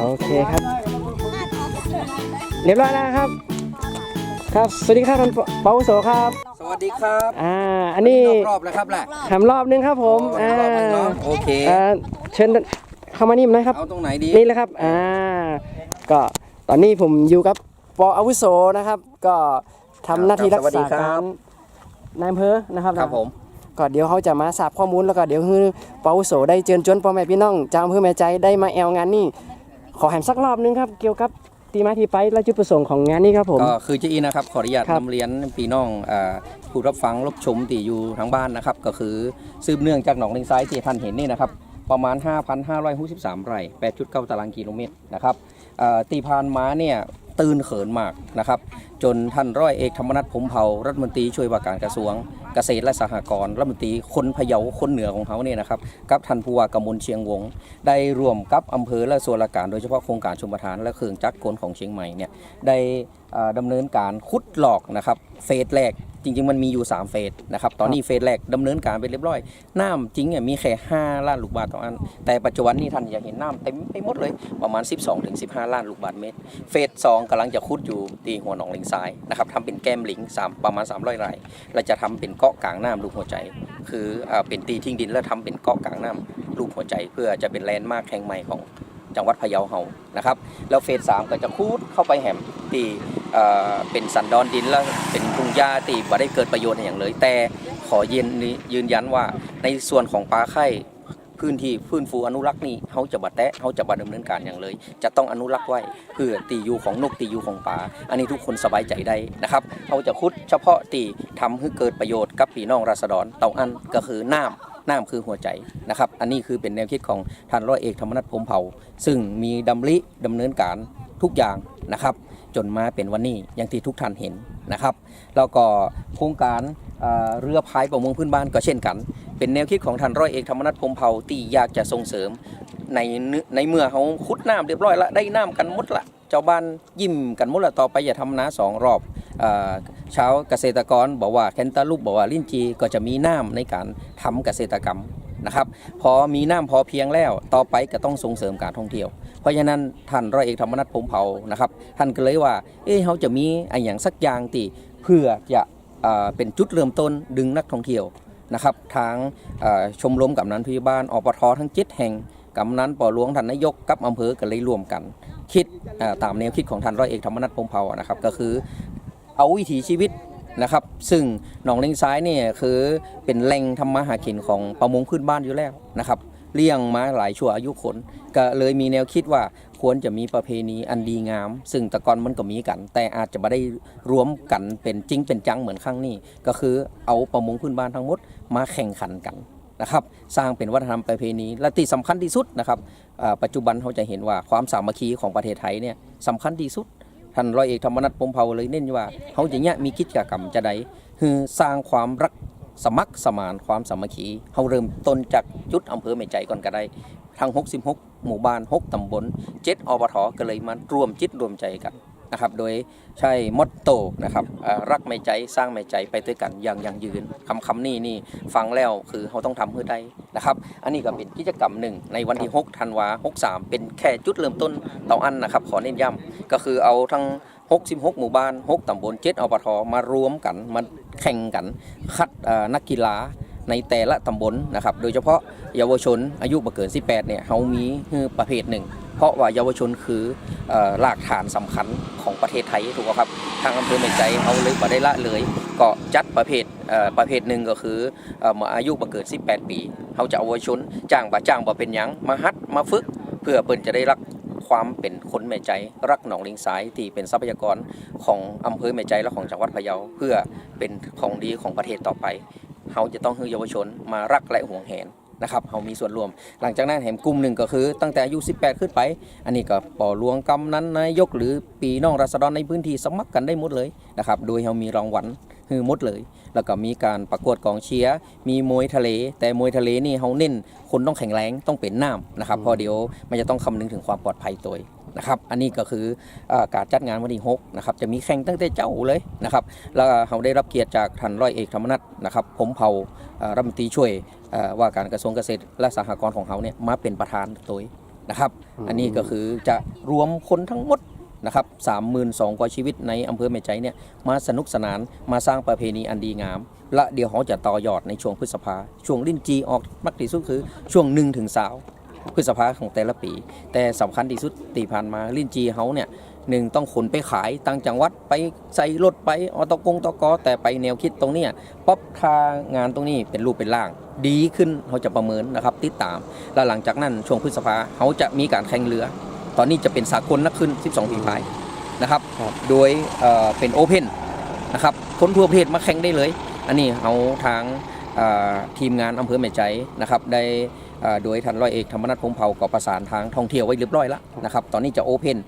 โอเคครับ เรียบร้อยแล้วครับ ครับ สวัสดีครับท่านปาวุโสครับ สวัสดีครับอ่า อันนี้นอกรอบแล้วครับแหละทำรอบนึงครับผมอ๋อรอบหนึ่งเนาะโอเคอ่าเชิญเข้ามานี่หนะครับ เอาตรงไหนดี นี่แหละครับ อ่า ก็ตอนนี้ผมอยู่กับปออาวุโสนะครับ ก็ทำหน้าที่รักษาการนายอำเภอนะครับครับผมก็เดี๋ยวเขาจะมาทราบข้อมูลแล้วก็เดี๋ยวคือปออาวุโสได้เชิญชวนพ่อแม่พี่น้องจาวอำเภอแม่ใจได้มาแอลงานนี่ ขอแหมสักรอบนึงครับเกี่ยวกับตีมาที่ไปและจุดประสงค์ของงานนี้ครับผม ก็คือเจอีนะครับขออนุญาตครับนำเรียนพี่น้องอ่าผู้รับฟังรับชมที่อยู่ทางบ้านนะครับ ก็คือสืบเนื่องจากหนองเลงซ้ายที่ท่านเห็นนี่นะครับ ประมาณ 5,563 ไร่ 8.9 ตารางกิโลเมตรนะครับอ่าตีพานม้าเนี่ย ตื่นเขินมากนะครับ จนท่านร้อยเอกธรรมนัฐผมเผารัฐมนตรีช่วยว่าการกระทรวง เกษตรและสหกรณ์รัฐมนตรีคนพะเยาคนเหนือของเขาเนี่ยนะครับกับท่านผู้ว่ากมลเชียงวง ได้ร่วมกับอำเภอและส่วนราชการโดยเฉพาะโครงการชมประทานและเครื่องจักรกลของเชียงใหม่เนี่ยได้อ่าดำเนินการคุดหลอกนะครับเฟสแรก จริง ๆ มันมีอยู่ 3 เฟสนะครับตอนนี้เฟสแรกดำเนินการไปเรียบร้อย น้ำจริงเนี่ยมีแค่5ล้านลูกบาศก์ต่ออัน แต่ปัจจุบันนี้ท่านอยากเห็นน้ำเต็มไปหมดเลยประมาณ 12-15 ล้านลูกบาศก์เมตร เฟสสองกำลังจะขุดอยู่ตีหัวหนองลิงทรายนะครับทำเป็นแก้มลิงสามประมาณ 300ไร่เราจะทำเป็นเกาะกลางน้ำลูกหัวใจ คืออ่าเป็นตีทิ้งดินแล้วทำเป็นเกาะกลางน้ำลูกหัวใจ เพื่อจะเป็นแลนด์มาร์คแห่งใหม่ของ จังหวัดพะเยาเฮานะครับ แล้วเฟสสามก็จะคูดเข้าไปแหมตีเป็นสันดอนดินแล้วเป็นทุ่งหญ้าตีบ่ได้เกิดประโยชน์อย่างเลย แต่ขอยืนยืนยันว่าในส่วนของปลาไข่พื้นที่ฟื้นฟูอนุรักษ์นี่เขาจะบัดแตะเขาจะบัดดำเนินการอย่างเลย จะต้องอนุรักษ์ไว้เพื่อตีอยู่ของนกตีอยู่ของป่า อันนี้ทุกคนสบายใจได้นะครับเขาจะคุดเฉพาะตีทำให้เกิดประโยชน์กับพี่น้องราษฎรเต่าอันก็คือน้ำ น้ำคือหัวใจนะครับ อันนี้คือเป็นแนวคิดของท่านร้อยเอกธรรมนัฐพมเผ่า ซึ่งมีดำริดำเนินการทุกอย่างนะครับ จนมาเป็นวันนี้อย่างที่ทุกท่านเห็นนะครับ แล้วก็โครงการเรือพายประมงพื้นบ้านก็เช่นกัน เป็นแนวคิดของท่านร้อยเอกธรรมนัฐพมเผ่าที่อยากจะส่งเสริมในในเมื่อเขาขุดน้ำเรียบร้อยละได้น้ำกันมดละเจ้าบ้านยิ้มกันมดละต่อไปอย่าทำนาสองรอบ ชาวเกษตรกรบอกว่าแคนตาลูปบอกว่าลิ้นจีก็จะมีน้ำในการทำเกษตรกรรมนะครับพอมีน้ำพอเพียงแล้วต่อไปก็ต้องส่งเสริมการท่องเที่ยว เพราะฉะนั้นท่านร้อยเอกธรรมนัฐพรหมเผานะครับท่านก็เลยว่าเอ๊ะเขาจะมีอะไรอย่างสักอย่างที่เพื่อจะเป็นจุดเริ่มต้นดึงนักท่องเที่ยวนะครับทางชมรมกับนันพยาบาลอปททั้งเจ็ดแห่งกำนันปอหลวงท่านนายกกับอำเภอก็เลยร่วมกัน คิดตามแนวคิดของท่านร้อยเอกธรรมนัฐพรหมเผานะครับก็คือ เอาวิถีชีวิตนะครับ ซึ่งหนองเลงซ้ายเนี่ยคือเป็นแหล่งทำมาหากินของประมงพื้นบ้านอยู่แล้วนะครับเลี้ยงมาหลายชั่วอายุคนก็เลยมีแนวคิดว่าควรจะมีประเพณีอันดีงาม ซึ่งต่ก่อนมันก็มีกัน แต่อาจจะไม่ได้รวมกันเป็นจริงเป็นจังเหมือนครั้งนี้ ก็คือเอาประมงพื้นบ้านทั้งหมดมาแข่งขันกันนะครับสร้างเป็นวัฒนธรรมประเพณีและที่สำคัญที่สุดนะครับปัจจุบันเขาจะเห็นว่าความสามัคคีของประเทศไทยเนี่ยสำคัญที่สุด ท่านร้อยเอกธรรมนัฐพมเผาเลยเน้นว่าเขาจะเนี้ยมีกิจกรรมจะใดคือสร้างความรักสมัครสมานความสามัคคีเขาเริ่มต้นจากจุดอำเภอแม่ใจก่อนก็ได้ทั้ง 66 หมู่บ้าน 6 ตำบล 7 อบทก็เลยมารวมจิตรวมใจกัน นะครับ โดยใช้มอตโตนะครับรักไม่ใจสร้างไม่ใจไปด้วยกันอย่างยั่งยืนคำคำนี้นี่ฟังแล้วคือเขาต้องทำเพื่อได้นะครับ อันนี้ก็เป็นกิจกรรมหนึ่งในวันที่6ธันวา63 เป็นแค่จุดเริ่มต้นเต่าอันนะครับ ขอเน้นย้ำก็คือเอาทั้ง66 หมู่บ้าน 6ตำบล7อบทมารวมกันมาแข่งกันคัดนักกีฬา ในแต่ละตำบลนะครับ โดยเฉพาะเยาวชนอายุบ่เกิน 18 เนี่ยเขามีคือประเภทหนึ่ง เพราะว่าเยาวชนคือเอ่อรากฐานสำคัญของประเทศไทยถูกไหมครับ ทางอำเภอเมกใจเขาเลยบ่ได้ละเลยก็จัดประเภทประเภทหนึ่งก็คือเอ่อเมื่ออายุบ่เกิน 18 ปีเขาจะเอาเยาวชนจ้างบ่จ้างบ่เป็นยังมาฮัดมาฝึก เพื่อเปิ้นจะได้รักความเป็นคนแม่ใจรักหนองลิงสายที่เป็นทรัพยากรของอำเภอแม่ใจและของจังหวัดพะเยาเพื่อเป็นของดีของประเทศต่อไป เขาจะต้องให้เยาวชนมารักและห่วงแหนนะครับเขามีส่วนร่วม หลังจากนั้นแหมกลุ่มหนึ่งก็คือ ตั้งแต่อายุ 18 ขึ้นไป อันนี้ก็ปอหลวงกำนั้นนายกหรือปีน้องราษฎรในพื้นที่สมัครกันได้หมดเลยนะครับ โดยเขามีรางวัลคือมดเลย แล้วก็มีการประกวดกองเชียร์มีมวยทะเล แต่มวยทะเลนี่เขาเน้นคนต้องแข็งแรงต้องเป็นน้ำนะครับเพอเดี๋ยวมันจะต้องคำนึงถึงความปลอดภัยตัว นะครับ อันนี้ก็คืออาการจัดงานวันที่6นะครับ จะมีแข่งตั้งแต่เจ้าเลยนะครับ แล้วก็เขาได้รับเกียรติจากท่านร้อยเอกธรรมนัฐนะครับ ผมเผาเอ่อรัฐมนตรีช่วยเอ่อว่าการกระทรวงเกษตรและสหกรณ์ของเขาเนี่ยมาเป็นประธานโดยนะครับ อันนี้ก็คือจะรวมคนทั้งหมดนะครับ32,000กว่าชีวิตในอำเภอแม่ใจเนี่ยมาสนุกสนานมาสร้างประเพณีอันดีงาม และเดี๋ยวเขาจะต่อยอดในช่วงพฤษภาช่วงลิ้นจีออกมักที่สุดคือช่วงหนึ่งถึงสาว พฤษภาของแต่ละปี แต่สำคัญที่สุดตีผ่านมาลิ้นจีเขาเนี่ยหนึ่งต้องขนไปขายต่างจังหวัดไปใส่รถไปอตกงตกอแต่ไปแนวคิดตรงเนี้ยป๊อปทางานตรงนี้เป็นรูปเป็นร่าง ดีขึ้นเขาจะประเมินนะครับติดตาม แล้วหลังจากนั้นช่วงพฤษภาเขาจะมีการแข่งเรือ ตอนนี้จะเป็นสากลนักขึ้น 12ฝีพายนะครับครับโดยเอ่อเป็นโอเพนนะครับคนทั่วประเทศมาแข่งได้เลย อันนี้เอาทางเอ่อ ทีมงานอำเภอแม่ใจนะครับได้โดยท่านร้อยเอกธรรมนัฐพงเผาก็ประสานทางท่องเที่ยวไว้เรียบร้อยแล้วนะครับตอนนี้จะโอเพน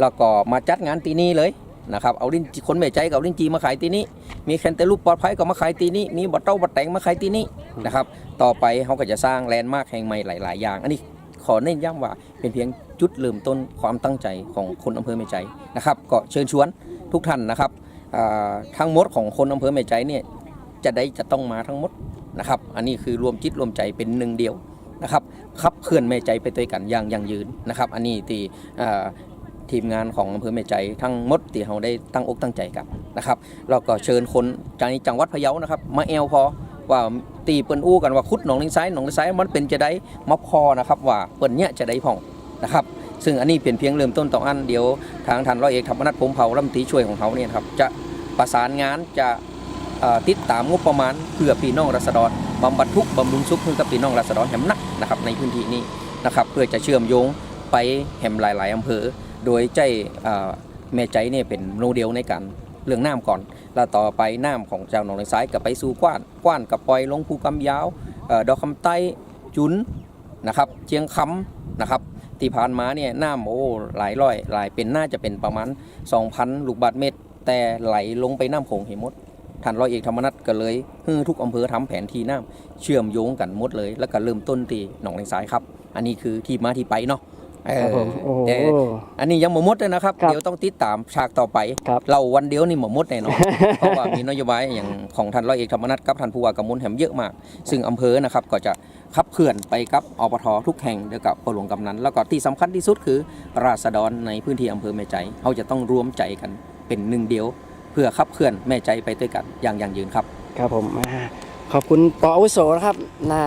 แล้วก็มาจัดงานตีนี้เลยนะครับเอาลิ้นจีคนแม่ใจกับลิ้นจีมาขายตีนี้ มีแคนเตลูปปลอดภัยก็มาขายตีนี้ มีบัตเต้าบัตแตงมาขายตีนี้นะครับต่อไปเขาก็จะสร้างแลนด์มาร์คแห่งใหม่หลาย ๆ อย่าง อันนี้ขอเน้นย้ำว่าเป็นเพียงจุดเริ่มต้นความตั้งใจของคนอำเภอแม่ใจนะครับก็เชิญชวนทุกท่านนะครับทั้งหมดของคนอำเภอแม่ใจเนี่ยจะได้จะต้องมาทั้งหมด นะครับ อันนี้คือรวมจิตรวมใจเป็นหนึ่งเดียวนะครับขับเคลื่อนแม่ใจไปด้วยกันอย่างยั่งยืนนะครับ อันนี้ที่ทีมงานของอำเภอแม่ใจทั้งมดที่เราได้ตั้งอกตั้งใจกันนะครับเราก็เชิญคนจากจังหวัดพะเยานะครับมาแอลพอว่าตีเปิ้นอู้กันว่าคุดหนองลิงซ้ายหนองลิงซ้ายมันเป็นจะได้มาพอนะครับว่าเปิ้นเนี่ยจะได้พ่องนะครับซึ่งอันนี้เป็นเพียงเริ่มต้นต่ออันเดี๋ยวทางท่านร้อยเอกธรรมนัฐพมเผารัมตีช่วยของเขาเนี่ยครับจะประสานงานจะ ติดตามงบประมาณเพื่อพี่น้องรัษฎรบำบัดทุกบำรุงสุขให้กับพี่น้องรัษฎรแห่มนักนะครับในพื้นที่นี้นะครับเพื่อจะเชื่อมโยงไปแห่มหลาย ๆอำเภอ โดยใจแม่ใจเนี่ยเป็นโมเดลในการเรื่องน้ำก่อน แล้วต่อไปน้ำของเจ้าหนองในซ้ายกับไปสู่กว้านกว้านกับปล่อยลงภูกำยาวอดอกคำใต้จุนนะครับเชียงคำนะครับที่ผ่านมาเนี่ยน้ำโอ้หลายร้อยหลายเป็นน่าจะเป็นประมาณ 2,000 ลูกบาทเมตร แต่ไหลลงไปน้ำโขงเหมด ท่านร้อยเอกธรรมนัฐก็เลยให้ทุกอำเภอทำแผนที่น้ำเชื่อมโยงกันหมดเลย แล้วก็เริ่มต้นที่หนองในซ้ายครับ อันนี้คือที่มาที่ไปเนาะเออครับผมโอ้โหแต่อันนี้ยังหมดหมดเลยนะครับครับ เดี๋ยวต้องติดตามฉากต่อไปครับเราวันเดียวนี่หมดหมดแน่นอนเพราะว่ามีนโยบายอย่างของท่านร้อยเอกธรรมนัฐกับท่านผู้ว่ากำมลแหมเยอะมาก ซึ่งอำเภอนะครับก็จะขับเคลื่อนไปกับอปททุกแห่งเดียวกับปหลวงกำนันแล้วก็ที่สำคัญที่สุดคือ ราษฎรในพื้นที่อำเภอแม่ใจเขาจะต้องรวมใจกันเป็นหนึ่งเดียว เพื่อขับเคลื่อนแม่ใจไปด้วยกันอย่างยั่งยืนครับ ครับผมอ่าขอบคุณปออาวุโสนะครับน่า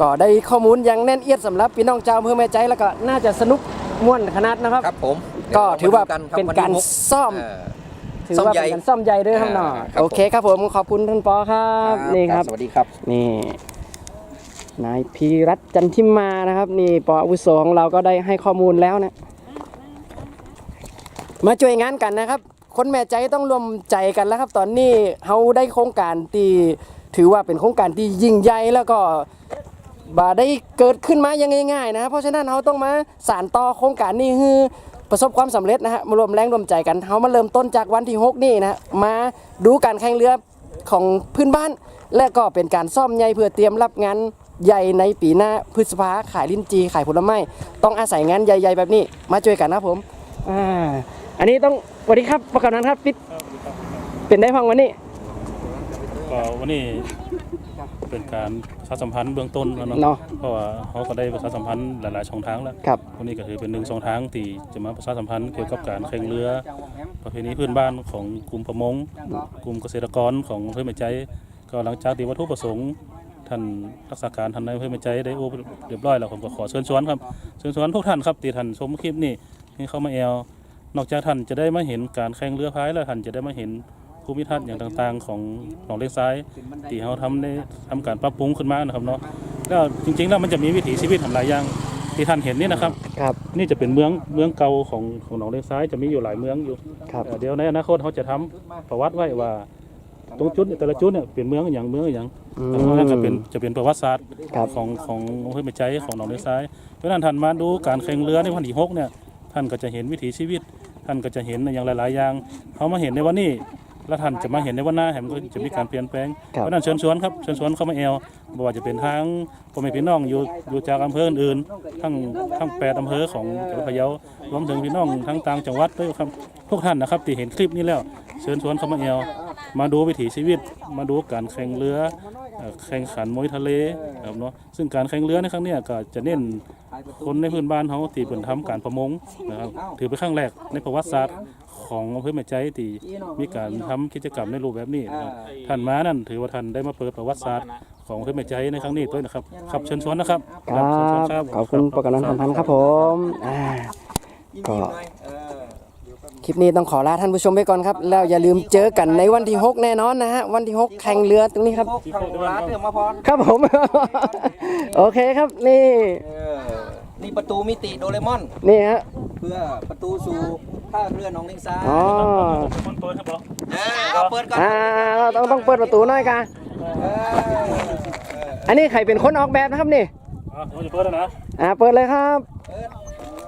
ก็ได้ข้อมูลอย่างแน่นเอียดสำหรับพี่น้องชาวอำเภอแม่ใจแล้วก็น่าจะสนุกม่วนขนาดนะครับ ครับผมก็ถือว่าดี๋ยมดูเป็นคบการวันที่หซ่อมเอ่อถือว่าเป็นการซ่อมใหญ่ด้วยครับหน่ออ่าครับ โอเคครับผมขอบคุณท่านปอครับนี่ครับ สวัสดีครับ นี่นายพีรัตน์จันทิมานะครับ นี่ปออาวุโสของเราก็ได้ให้ข้อมูลแล้วนะ มาช่วยงานกันนะครับ คนแม่ใจต้องรวมใจกันแล้วครับ ตอนนี้เขาได้โครงการที่ถือว่าเป็นโครงการที่ยิ่งใหญ่แล้วก็บาได้เกิดขึ้นมายังง่ายๆนะ เพราะฉะนั้นเขาต้องมาสานต่อโครงการนี้ให้ประสบความสำเร็จนะฮะมารวมแรงรวมใจกันเขามาเริ่มต้นจากวันที่ 6 นี่นะมาดูการแข่งเรือของพื้นบ้าน และก็เป็นการซ่อมใหญ่เพื่อเตรียมรับงานใหญ่ในปีหน้าพฤษภาขายลิ้นจีขายผลไม้ต้องอาศัยงานใหญ่ ๆ แบบนี้มาช่วยกันนะผมอ่า อันนี้ต้องสวัสดีครับประกาศนั้นครับปิดเป็นได้ฟังวันนี้ก็วันนี้เป็นการประชาสัมพันธ์เบื้องต้นแล้วเนาะเนาะเพราะว่าเขาก็ได้ประชาสัมพันธ์หลายๆช่องทางแล้วครับวันนี้ก็ถือเป็นหนึ่งช่องทางที่จะมาประชาสัมพันธ์เกี่ยวกับการแข่งเรือ ประเพณีพื้นบ้านของกลุ่มประมง กลุ่มเกษตรกรของอำเภอแม่ใจ ก็หลังจากที่วัตถุประสงค์ท่านรักษาการท่านนายอำเภอแม่ใจได้โอ้เรียบร้อยแล้วผมก็ขอเชิญชวนครับเชิญชวนทุกท่านครับที่ท่านชมคลิปนี้ให้เข้ามาแอล นอกจากท่านจะได้มาเห็นการแข่งเรือพายแล้วท่านจะได้มาเห็นภูมิทัศน์อย่างต่างๆ ของหนองเลงซ้ายที่เขาทำได้ทำการปรับปรุงขึ้นมานะครับเนาะแล้วจริงๆแล้วมันจะมีวิถีชีวิตทำหลายอย่างที่ท่านเห็นนี่นะครับ ครับ นี่จะเป็นเมืองเมืองเก่าของของหนองเลงซ้ายจะมีอยู่หลายเมืองอยู่ครับเอ่อเดี๋ยวในอนาคตเขาจะทำประวัติไว้ว่า ตรงจุดเนี่ยแต่ละจุดเนี่ยเป็นเมืองอย่างเมืองอย่างอืมแล้วก็จะเป็นจะเป็นประวัติศาสตร์ครับ ของของอำเภอแม่ใจของหนองเลงซ้ายเพราะฉะนั้นท่านมาดูการแข่งเรือในวันที่หกเนี่ย ท่านก็จะเห็นวิถีชีวิต ท่านก็จะเห็นอย่างหลาย ๆ อย่างเขามาเห็นในวันนี้แล้วท่านจะมาเห็นในวันหน้าแหมนก็จะมีการเปลี่ยนแปลงครับเพราะฉะนั้นเชิญชวนครับเชิญชวนเข้ามาแอลบ่ว่าจะเป็นทางพ่อแม่พี่น้องอยู่อยู่จากอำเภออื่นๆทั้งทั้งแปดอำเภอของจังหวัดพะเยารวมถึงพี่น้องทั้งต่างจังหวัดด้วยครับทุกท่านนะครับที่เห็นคลิปนี้แล้ว เชิญชวนเข้ามาแอลมาดูวิถีชีวิต มาดูการแข่งเรือเอ่อ แข่งขันมวยทะเลครับเนาะซึ่งการแข่งเรือในครั้งเนี้ยก็จะเน้นคนในพื้นบ้านเขาที่เป็นทำการประมงนะครับถือเป็นครั้งแรกในประวัติศาสตร์ของอำเภอแม่ใจที่มีการทำกิจกรรมในรูปแบบนี้นะครับท่านมานั่นถือว่าท่านได้มาเปิดประวัติศาสตร์ของอำเภอแม่ใจในครั้งนี้ด้วยนะครับขับเชิญชวนนะครับครับเชิญชวนครับขอบคุณปกรณ์สัมพันธ์ครับผมอ่าก็ คลิปนี้ต้องขอลาท่านผู้ชมไปก่อนครับ แล้วอย่าลืมเจอกันในวันที่ 6 แน่นอนนะฮะ วันที่ 6 แข่งเรือตรงนี้ครับทางร้านเรื่องมาพรครับผม โอเคครับนี่ เออนี่ประตูมิติโดเรมอน นี่ฮะ เพื่อประตูสู่ท่าเรือหนองเลงซ้ายอ๋อคนเปิดครับผมเออเอาเปิดก่อนอ่าต้องต้องเปิดประตูหน่อยกันเอออันนี้ใครเป็นคนออกแบบนะครับนี่อะเดี๋ยวจะเปิดแล้วนะ อ่า เปิดเลยครับ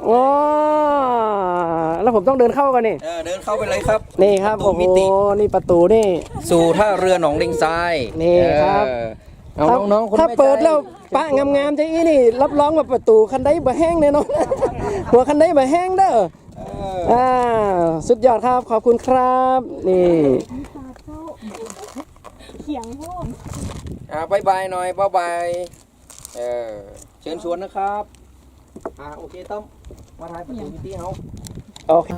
เปิดโอ้แล้วผมต้องเดินเข้ากันนี่ เออเดินเข้าไปเลยครับนี่ครับประตูโอ้โหมิตินี่ประตูนี่ สู่ท่าเรือหนองเลงซ้ายนี่ครับ เออเอาน้องๆคนถ้าไม่ใจเปิดแล้วปะงามๆจะอีนี่ รับรองว่าประตูคันไดบ่แห้งแน่นอน หัวคันไดบ่แห้งเด้อเอออ่าสุดยอดครับขอบคุณครับ นี่ เขียงพวก อ่าบายบายหน่อยบายบายเออเชิญชวนนะครับ อ่าโอเคต้อมมาทายประตูมิติเฮาโอเค